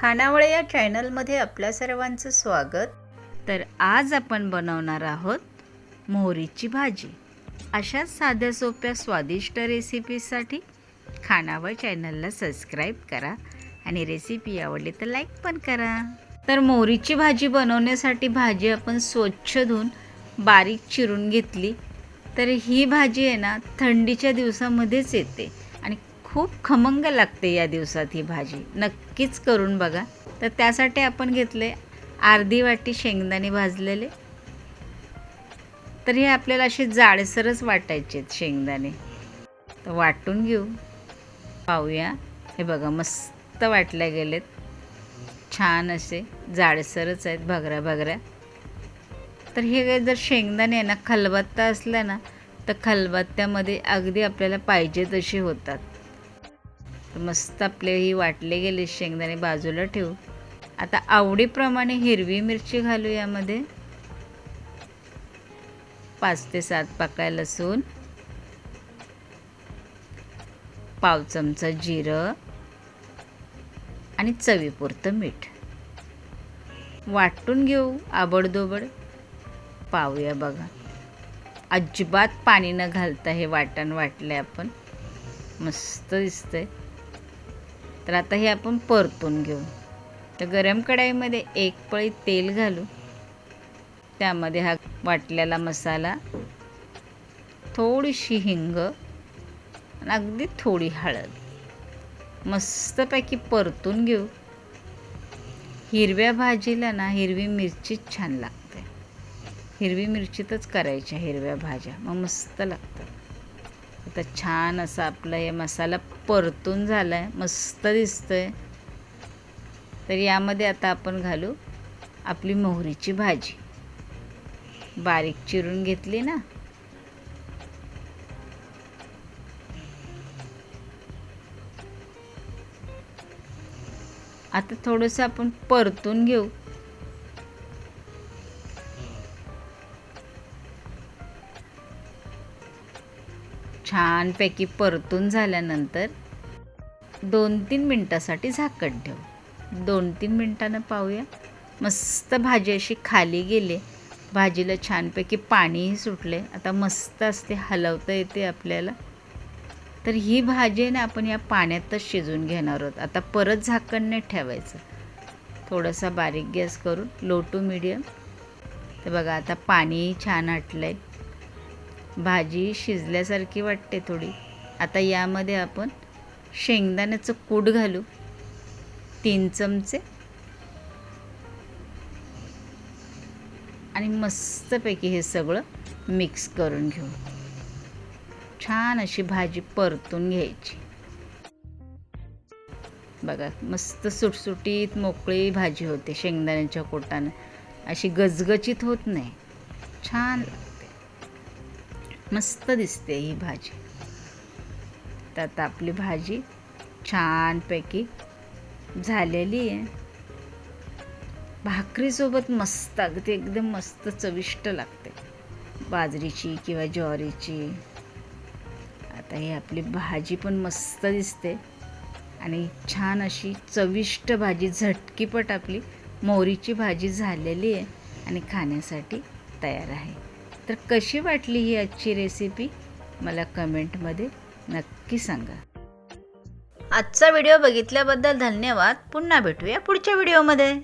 खानावळ या चॅनलमध्ये आपल्या सर्वांचं स्वागत. तर आज आपण बनवणार आहोत मोहरीची भाजी. अशाच साध्या सोप्या स्वादिष्ट रेसिपीसाठी खानावळ चॅनलला सबस्क्राईब करा आणि रेसिपी आवडली तर लाईक पण करा. तर मोहरीची भाजी बनवण्यासाठी भाजी आपण स्वच्छ धुवून बारीक चिरून घेतली. तर ही भाजी आहे ना थंडीच्या दिवसामध्येच येते. खूप खमंग लागते या दिवसात ही भाजी. नक्कीच करून बघा. तर त्यासाठी आपण घेतले अर्धी वाटी शेंगदाणे भाजलेले. तर हे आपल्याला असे जाडसरच वाटायचे आहेत शेंगदाणे. तर वाटून घेऊ. पाहूया. हे बघा मस्त वाटल्या गेलेत. छान असे जाडसरच आहेत भगऱ्या भगऱ्या तर हे जर शेंगदाणे आहे ना खलबत्ता असला ना तर खलबत्त्यामध्ये अगदी आपल्याला पाहिजे तसे होतात. तर मस्त आपले ही वाटले गेले शेंगदाणे बाजूला ठेवू. आता आवडीप्रमाणे हिरवी मिरची घालू यामध्ये. पाच ते सात पाकळ्या लसूण. पाव चमचा जिरं. आणि चवीपुरतं मीठ. वाटून घेऊ आबडदोबड पाहूया बघा. अजिबात पाणी न घालता हे वाटण वाटले आपण. मस्त दिसतंय. तर आता हे आपण परतून घेऊ. तर गरम कढाईमध्ये एक पळी तेल घालू. त्यामध्ये हा वाटलेला मसाला थोडीशी हिंग आणि अगदी थोडी हळद. मस्तपैकी परतून घेऊ. हिरव्या भाजीला ना हिरवी मिरचीच छान लागते. हिरवी मिरचीतच करायच्या हिरव्या भाज्या. मग मस्त लागतात. आता छान असं आपला हे मसाला परतून झाला आहे मस्त दिसतं आहे तर यामध्ये आता आपण घालू आपली मोहरीची भाजी. बारीक चिरून घेतली ना. आता थोडंसं आपण परतून घेऊ. छानपैकी परतून झाल्यानंतर दोन तीन मिनटासाठी झाकण ठेवू. दोन तीन मिनटानं पाहूया. मस्त भाजी अशी खाली गेली. भाजीला छानपैकी पाणीही सुटले. आता मस्त असते हलवता येते आपल्याला. तर ही भाजी आहे ना आपण या पाण्यातच शिजून घेणार आहोत. आता परत झाकण नाही ठेवायचं. थोडासा बारीक गॅस करून लो टू मिडियम. तर बघा आता पाणीही छान आटलं आहे भाजी शिजल्यासारखी वाटते थोडी. आता यामध्ये आपण शेंगदाण्याचं कूट घालू. तीन चमचे. आणि मस्तपैकी हे सगळं मिक्स करून घेऊ. छान अशी भाजी परतून घ्यायची. बघा मस्त सुटसुटीत मोकळी भाजी होते शेंगदाण्याच्या कोटानं. अशी गजगजीत होत नाही. छान. मस्त दिसते ही भाजी. तर आता आपली भाजी छानपैकी झालेली आहे. भाकरीसोबत मस्त अगदी एकदम मस्त चविष्ट लागते. बाजरीची किंवा ज्वारीची. आता ही आपली भाजी पण मस्त दिसते. आणि छान अशी चविष्ट भाजी झटकीपट आपली मोहरीची भाजी झालेली आहे आणि खाण्यासाठी तयार आहे. तर कशी वाटली ही आजची रेसिपी मला कमेंटमध्ये नक्की सांगा. आजचा व्हिडिओ बघितल्याबद्दल धन्यवाद. पुन्हा भेटूया पुढच्या व्हिडिओमध्ये